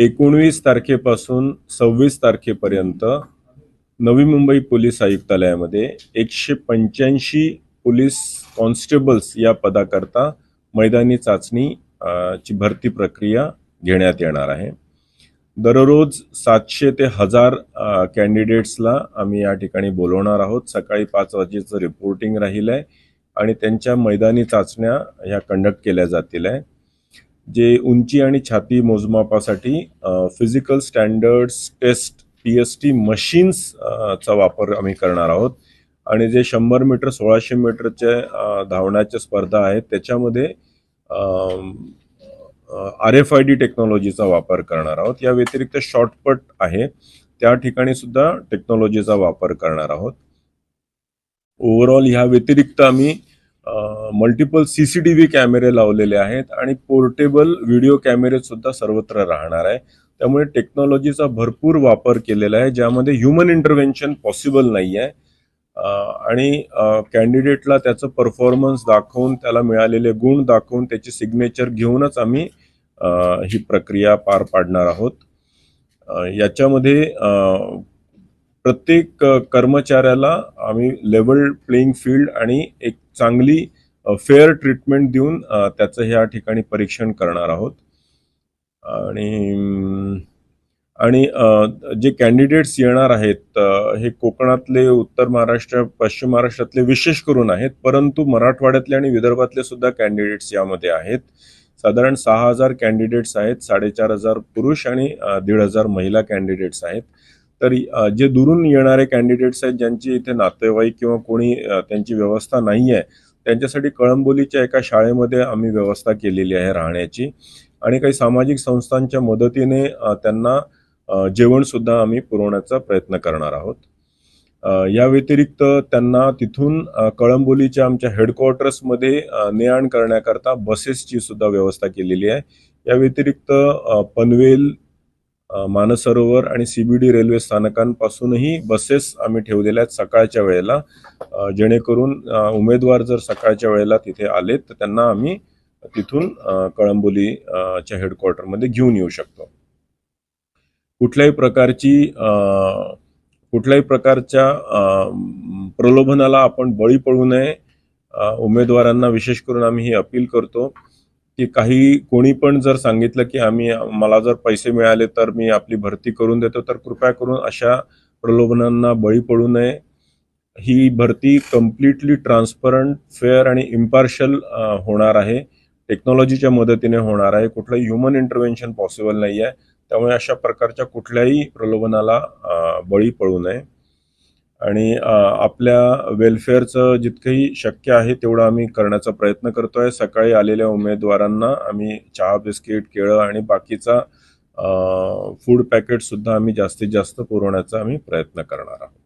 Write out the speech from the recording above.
एकोणवीस तारखेपासून सव्वीस तारखेपर्यंत नवी मुंबई पोलीस आयुक्तालयामध्ये एकशे पंच्याऐंशी पोलीस कॉन्स्टेबल्स या पदाकरता मैदानी चाचणी ची भरती प्रक्रिया घेण्यात येणार आहे. दररोज सातशे ते हजार कॅन्डिडेट्सला आम्ही या ठिकाणी बोलवणार आहोत. सकाळी पाच वाजेचं रिपोर्टिंग राहील आहे आणि त्यांच्या मैदानी चाचण्या ह्या कंडक्ट केल्या जातील आहे. जे उंची आणि छाती मोजमापासाठी physical standards test P S T machines चा वापर आम्ही करणार आहोत. आणि जे शंभर मीटर सोळाशे मीटरचे धावण्याच्या स्पर्धा आहेत त्याच्यामध्ये आर एफ आय डी टेक्नॉलॉजीचा वापर करणार आहोत. या व्यतिरिक्त शॉर्टपट आहे. त्या ठिकाणी सुद्धा टेक्नॉलॉजीचा वापर करणार आहोत. ओव्हरऑल ह्या व्यतिरिक्त आम्ही multiple C C T V कॅमेरे लावलेले आहेत आणि पोर्टेबल व्हिडिओ कॅमेरे सुद्धा सर्वत्र राहणार आहे. त्यामुळे टेक्नॉलॉजीचा भरपूर वापर केलेला आहे ज्यामध्ये ह्युमन इंटरव्हेन्शन पॉसिबल नाही आहे आणि कॅन्डिडेटला त्याचं परफॉर्मन्स दाखवून त्याला मिळालेले गुण दाखवून त्याची सिग्नेचर घेऊनच आम्ही ही प्रक्रिया पार पाडणार आहोत. याच्यामध्ये प्रत्येक कर्मचाऱ्याला आम्ही लेवल प्लेइंग फील्ड आणि एक चांगली फेअर ट्रीटमेंट देऊन त्याचं ह्या ठिकाणी परीक्षण करणार आहोत. आणि आणि जे कॅन्डिडेट्स येणार आहेत हे कोकणातले उत्तर महाराष्ट्र पश्चिम महाराष्ट्रातले विशेष करून आहेत परंतु मराठवाड्यातले आणि विदर्भातले सुद्धा कॅन्डिडेट्स यामध्ये आहेत. साधारण सहा हजार कॅन्डिडेट्स आहेत साडेचार हजार पुरुष आणि दीड हजार महिला कॅन्डिडेट्स आहेत. तर जे दुरून येणारे कॅन्डिडेट्स आहेत ज्यांची इथे नातेवाईक किंवा कोणी त्यांची व्यवस्था नाही आहे त्यांच्यासाठी कळंबोलीच्या एका शाळेमध्ये आम्ही व्यवस्था केलेली आहे राहण्याची. आणि काही सामाजिक संस्थांच्या मदतीने त्यांना जेवणसुद्धा आम्ही पुरवण्याचा प्रयत्न करणार आहोत. या व्यतिरिक्त त्यांना तिथून कळंबोलीच्या आमच्या हेडक्वार्टर्समध्ये ने आण करण्याकरता बसेसची सुद्धा व्यवस्था केलेली आहे. या व्यतिरिक्त पनवेल मानसरोवर आणि सीबीडी रेल्वे स्थानकांपासूनही बसेस आम्ही ठेवलेल्या आहेत सकाळच्या वेळेला. जेणेकरून उमेदवार जर सकाळच्या वेळेला तिथे आले तर त्यांना आम्ही तिथून कळंबोलीच्या हेडक्वार्टरमध्ये घेऊन येऊ शकतो. कुठल्याही प्रकारची कुठल्याही प्रकारच्या प्रलोभनाला आपण बळी पडू नये. उमेदवारांना विशेष करून आम्ही ही अपील करतो की काही कोणी पण जर सांगितलं की आम्ही मला जर पैसे मिळाले तर मी आपली भरती करून देतो तर कृपया करून अशा प्रलोभनांना बळी पडू नये. ही भरती कम्प्लिटली ट्रान्सपरंट फेअर आणि इम्पार्शल होणार आहे. टेक्नॉलॉजीच्या मदतीने होणार आहे. कुठलंही ह्युमन इंटरव्हेन्शन पॉसिबल नाही आहे त्यामुळे अशा प्रकारच्या कुठल्याही प्रलोभनाला बळी पडू नये. आणि आपल्या वेलफेअरचं जितकंही शक्य आहे तेवढं आम्ही करण्याचा प्रयत्न करतोय. सकाळी आलेल्या उमेदवारांना आम्ही चहा बिस्किट केळं आणि बाकीचा फूड पॅकेट सुद्धा आम्ही जास्तीत जास्त पुरवण्याचा आम्ही प्रयत्न करणार आहोत.